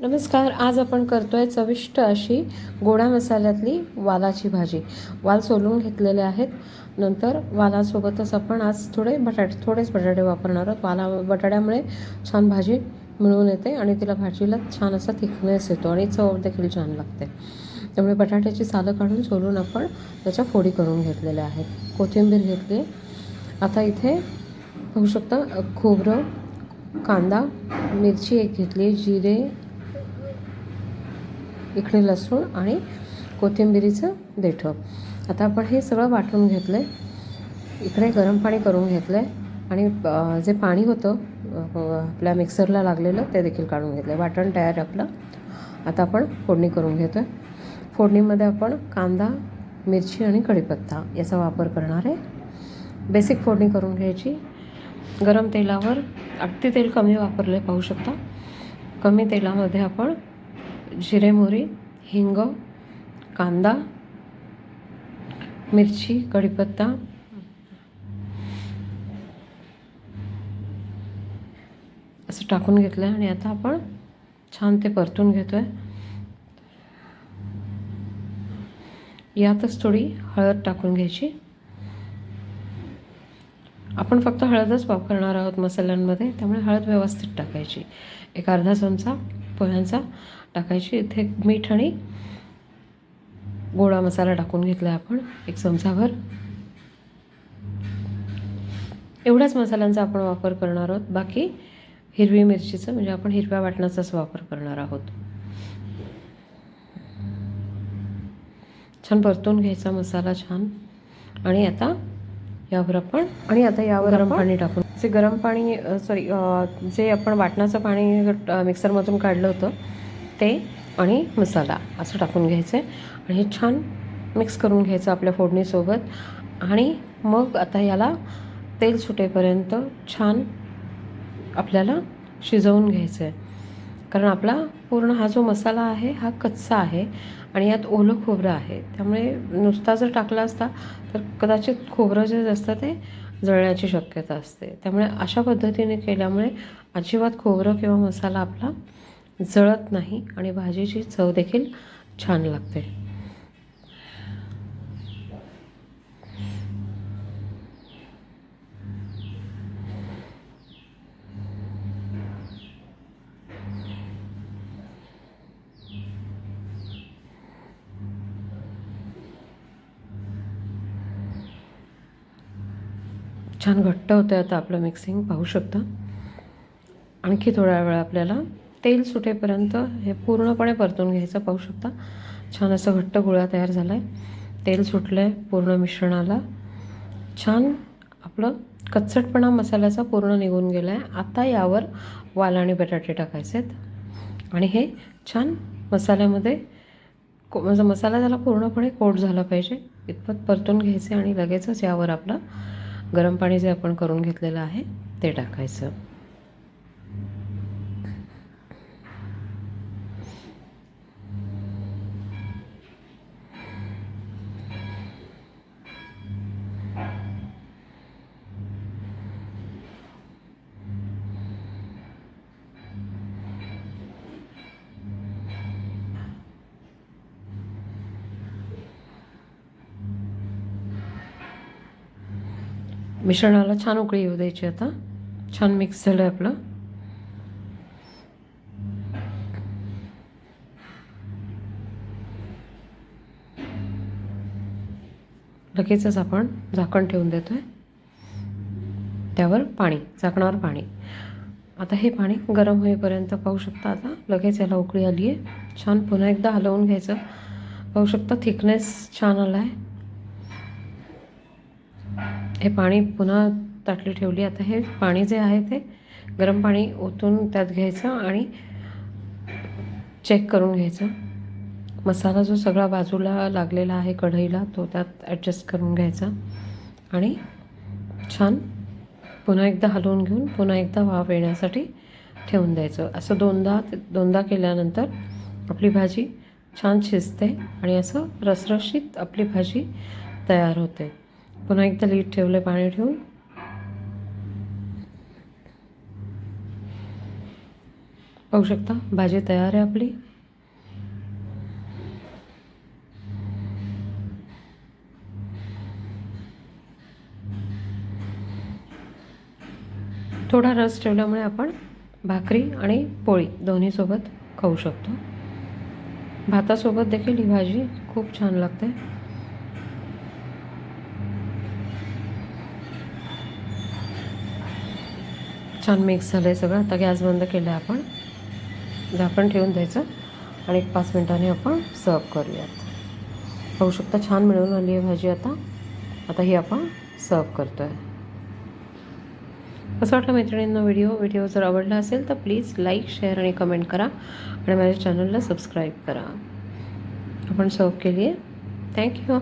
नमस्कार आज आपण करतोय चविष्ट अशी गोडा मसाल्यातली वालाची भाजी. वाल सोलून घेतलेले आहेत. नंतर वालासोबतच आपण आज थोडे बटाटे थोडेच बटाटे वापरणार आहोत. वाला बटाट्यामुळे छान भाजी मिळून येते आणि तिला भाजीला छान असा थिकनेस येतो आणि चव देखील छान लागते. त्यामुळे बटाट्याची सालं काढून सोलून आपण त्याच्या फोडी करून घेतलेल्या आहेत. कोथिंबीर घेतली. आता इथे पाहू शकता खोबरं कांदा मिरची एक घेतली जिरे इकडे लसूण आणि कोथिंबिरीचं देठं. आता आपण हे सगळं वाटून घेतलं आहे इकडे गरम पाणी करून घेतलं आहे आणि जे पाणी होतं आपल्या मिक्सरला लागलेलं ते देखील काढून घेतलं आहे वाटण तयार आहे आपलं. आता आपण फोडणी करून घेतो आहे फोडणीमध्ये आपण कांदा मिरची आणि कढीपत्ता याचा वापर करणार आहे. बेसिक फोडणी करून घ्यायची. गरम तेलावर अगदी तेल कमी वापरले पाहू शकता. कमी तेलामध्ये आपण जिरे मोहरी हिंग कांदा मिरची कढीपत्ता. असं टाकून घेतलं आहे आणि आता आपण छान ते परतून घेतो आहे यातच थोडी हळद टाकून घ्यायची. आपण फक्त हळदच वापरणार आहोत मसाल्यांमध्ये त्यामुळे हळद व्यवस्थित टाकायची. एक अर्धा चमचा पोह्यांचा टाकायची. इथे मीठ आणि गोळा मसाला टाकून घेतला आहे आपण. एक चमचाभर. एवढ्याच मसाल्यांचा आपण वापर करणार आहोत. बाकी हिरवी मिरचीचं म्हणजे आपण हिरव्या वाटणाचाच वापर करणार आहोत. छान परतून घ्यायचा मसाला छान. आणि आता यावर आपण आणि आता यावर गरम पाणी टाकून. जे गरम पाणी सॉरी जे आपण वाटणाचं पाणी मिक्सरमधून काढलं होतं ते आणि मसाला असं टाकून घ्यायचं आहे आणि हे छान मिक्स करून घ्यायचं आपल्या फोडणीसोबत. आणि मग आता याला तेल सुटेपर्यंत छान आपल्याला शिजवून घ्यायचं आहे कारण आपला पूर्ण हा जो मसाला आहे हा कच्चा आहे आणि यात ओलं खोबरं आहे. त्यामुळे नुसता जर टाकला असता तर कदाचित खोबरं जे असतं ते जळण्याची शक्यता असते. त्यामुळे अशा पद्धतीने केल्यामुळे अजिबात खोबरं किंवा मसाला आपला जळत नाही आणि भाजीची चव देखील छान लागते. छान घट्ट होतं आता आपलं मिक्सिंग पाहू शकता. आणखी थोड्या वेळ आपल्याला तेल सुटेपर्यंत हे पूर्णपणे परतून घ्यायचं पाहू शकता. छान असं घट्ट गोळा तयार झाला आहे तेल सुटलं आहे पूर्ण मिश्रणाला. छान आपलं कच्चटपणा मसाल्याचा पूर्ण निघून गेला आहे आता यावर वाल आणि बटाटे टाकायचे आहेत आणि हे छान मसाल्यामध्ये को म्हणजे मसाला त्याला पूर्णपणे कोट झाला पाहिजे. इतपत परतून घ्यायचे आणि लगेचच यावर आपलं गरम पाणी जे आपण करून घेतलेलं आहे ते टाकायचं. मिश्रणाला छान उकळी येऊ द्यायची आता. छान मिक्स झालं आपलं. लगेचच आपण झाकण ठेवून देतो आहे त्यावर पाणी झाकणावर पाणी. आता हे पाणी गरम होईपर्यंत पाहू शकता आता. लगेच याला उकळी आली आहे छान पुन्हा एकदा हलवून घ्यायचं. पाहू शकता थिकनेस छान आला आहे हे पाणी पुन्हा ताटली ठेवली. आता हे पाणी जे आहे ते गरम पाणी ओतून त्यात घ्यायचं आणि चेक करून घ्यायचं. मसाला जो सगळा बाजूला लागलेला आहे कढईला तो त्यात ॲडजस्ट करून घ्यायचा. आणि छान पुन्हा एकदा हलवून घेऊन पुन्हा एकदा वाफ येण्यासाठी ठेवून द्यायचं. असं दोनदा दोनदा केल्यानंतर आपली भाजी छान शिजते आणि असं रसरशीत आपली भाजी तयार होते. पुन्हा एकदा लीट ठेवलं पाणी ठेवून. पाहू शकता भाजी तयार आहे आपली. थोडा रस ठेवल्यामुळे आपण भाकरी आणि पोळी दोन्हीसोबत खाऊ शकतो. भातासोबत देखील ही भाजी खूप छान लागते. छान मिक्स झालं आहे सगळं. आता गॅस बंद केलं आहे आपण झाकण ठेवून द्यायचं. आणि एक पाच मिनटांनी आपण सर्व करूयात. पाहू शकता छान मिळून आली आहे भाजी आता. आता ही आपण सर्व करतो आहे असं वाटलं मैत्रिणींना व्हिडिओ व्हिडिओ जर आवडला असेल तर प्लीज लाईक शेअर आणि कमेंट करा. आणि माझ्या चॅनलला सबस्क्राईब करा. आपण सर्व केली आहे थँक्यू